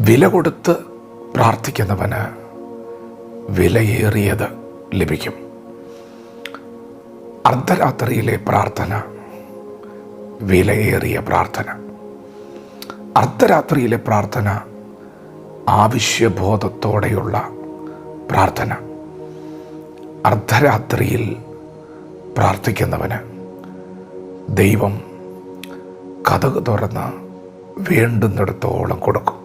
വില കൊടുത്ത് പ്രാർത്ഥിക്കുന്നവന് വിലയേറിയത് ലഭിക്കും. അർദ്ധരാത്രിയിലെ പ്രാർത്ഥന വിലയേറിയ പ്രാർത്ഥന. അർദ്ധരാത്രിയിലെ പ്രാർത്ഥന ആവശ്യബോധത്തോടെയുള്ള പ്രാർത്ഥന. അർദ്ധരാത്രിയിൽ പ്രാർത്ഥിക്കുന്നവന് ദൈവം കഥക് തുറന്ന് വേണ്ടുന്നിടത്തോളം കൊടുക്കും.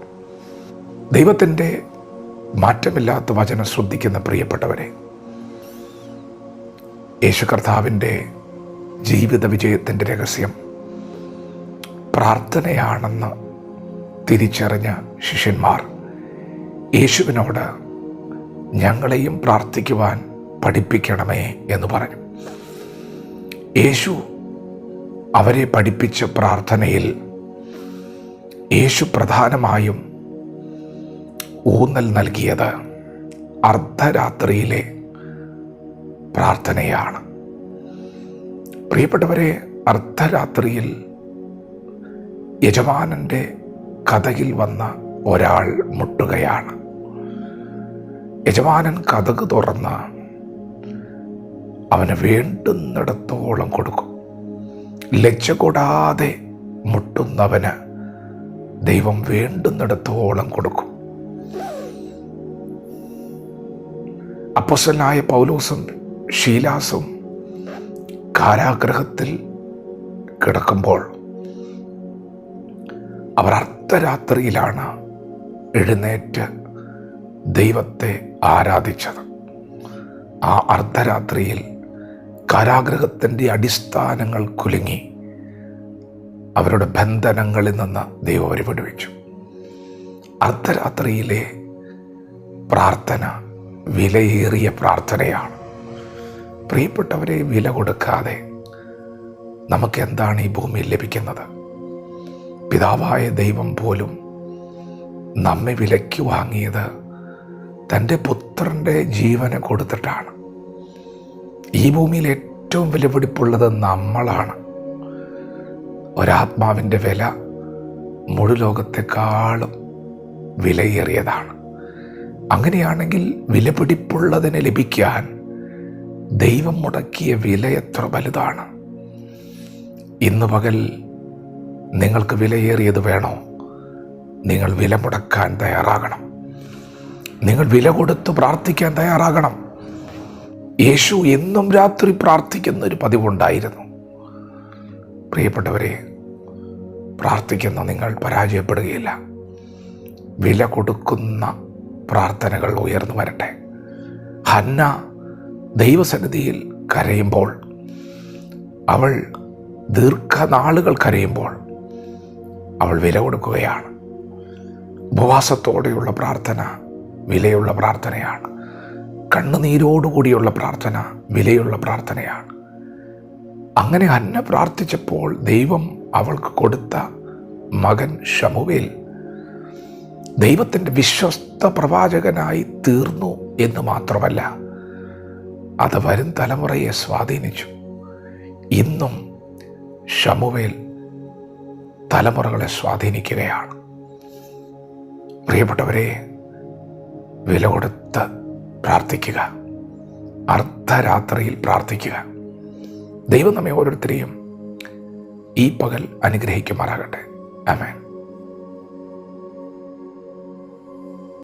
ദൈവത്തിന്റെ മാറ്റമില്ലാത്ത വചനം ശ്രദ്ധിക്കുന്ന പ്രിയപ്പെട്ടവരെ യേശു കർത്താവിന്റെ ജീവിത വിജയത്തിന്റെ രഹസ്യം പ്രാർത്ഥനയാണെന്ന് തിരിച്ചറിഞ്ഞ ശിഷ്യന്മാർ യേശുവിനോട് ഞങ്ങളെയും പ്രാർത്ഥിക്കുവാൻ പഠിപ്പിക്കണമേ എന്ന് പറഞ്ഞു. യേശു അവരെ പഠിപ്പിച്ച പ്രാർത്ഥനയിൽ യേശു പ്രധാനമായും ഊന്നൽ നൽകിയത് അർദ്ധരാത്രിയിലെ പ്രാർത്ഥനയാണ്. പ്രിയപ്പെട്ടവരെ അർദ്ധരാത്രിയിൽ യജമാനന്റെ കഥകിൽ വന്ന ഒരാൾ മുട്ടുകയാണ്. യജമാനൻ കഥക് തുറന്ന് അവന് വേണ്ടുന്നിടത്തോളം കൊടുക്കും. ലജ്ജ കൂടാതെ മുട്ടുന്നവന് ദൈവം വേണ്ടുന്നിടത്തോളം കൊടുക്കും. അപ്പൊസനായ പൗലോസും ഷീലാസും കാരാഗ്രഹത്തിൽ കിടക്കുമ്പോൾ അവർ അർദ്ധരാത്രിയിലാണ് എഴുന്നേറ്റ് ദൈവത്തെ ആരാധിച്ചത്. ആ അർദ്ധരാത്രിയിൽ കാരാഗ്രഹത്തിന്റെ അടിസ്ഥാനങ്ങൾ കുലുങ്ങി അവരുടെ ബന്ധനങ്ങളിൽ നിന്ന് ദൈവം അവരെ വിടുവിച്ചു അർദ്ധരാത്രിയിലെ പ്രാർത്ഥന വിലയേറിയ പ്രാർത്ഥനയാണ്. പ്രിയപ്പെട്ടവരെ വില കൊടുക്കാതെ നമുക്ക് എന്താണ് ഈ ഭൂമിയിൽ ലഭിക്കുന്നത്? പിതാവായ ദൈവം പോലും നമ്മെ വിലയ്ക്ക് വാങ്ങിയത് തന്റെ പുത്രന്റെ ജീവന് കൊടുത്തിട്ടാണ്. ഈ ഭൂമിയിൽ ഏറ്റവും വിലപിടിപ്പുള്ളത് നമ്മളാണ്. ഒരാത്മാവിന്റെ വില മുഴു ലോകത്തെക്കാളും വിലയേറിയതാണ്. അങ്ങനെയാണെങ്കിൽ വിലപിടിപ്പുള്ളതിനെ ലഭിക്കാൻ ദൈവം മുടക്കിയ വില എത്ര വലുതാണ്? ഇന്ന് പകൽ നിങ്ങൾക്ക് വിലയേറിയത് വേണോ? നിങ്ങൾ വില മുടക്കാൻ തയ്യാറാകണം. നിങ്ങൾ വില കൊടുത്ത് പ്രാർത്ഥിക്കാൻ തയ്യാറാകണം. യേശു എന്നും രാത്രി പ്രാർത്ഥിക്കുന്ന ഒരു പതിവുണ്ടായിരുന്നു. പ്രിയപ്പെട്ടവരെ പ്രാർത്ഥിക്കുന്ന നിങ്ങൾ പരാജയപ്പെടുകയില്ല. വില കൊടുക്കുന്ന പ്രാർത്ഥനകൾ ഉയർന്നു വരട്ടെ. ഹന്ന ദൈവസന്നിധിയിൽ കരയുമ്പോൾ അവൾ ദീർഘനാളുകൾ കരയുമ്പോൾ അവൾ വില കൊടുക്കുകയാണ്. ഉപവാസത്തോടെയുള്ള പ്രാർത്ഥന വിലയുള്ള പ്രാർത്ഥനയാണ്. കണ്ണുനീരോടുകൂടിയുള്ള പ്രാർത്ഥന വിലയുള്ള പ്രാർത്ഥനയാണ്. അങ്ങനെ അന്ന പ്രാർത്ഥിച്ചപ്പോൾ ദൈവം അവൾക്ക് കൊടുത്ത മകൻ ഷമുവേൽ ദൈവത്തിന്റെ വിശ്വസ്ത പ്രവാചകനായി തീർന്നു എന്ന് മാത്രമല്ല അത് വരും തലമുറയെ സ്വാധീനിച്ചു. ഇന്നും ഷമുവേൽ തലമുറകളെ സ്വാധീനിക്കുകയാണ്. പ്രിയപ്പെട്ടവരെ വില കൊടുത്ത് പ്രാർത്ഥിക്കുക. അർദ്ധരാത്രിയിൽ പ്രാർത്ഥിക്കുക. ദൈവം നമ്മെ ഓരോരുത്തരെയും ഈ പകൽ അനുഗ്രഹിക്കുമാറാകട്ടെ. ആമേൻ.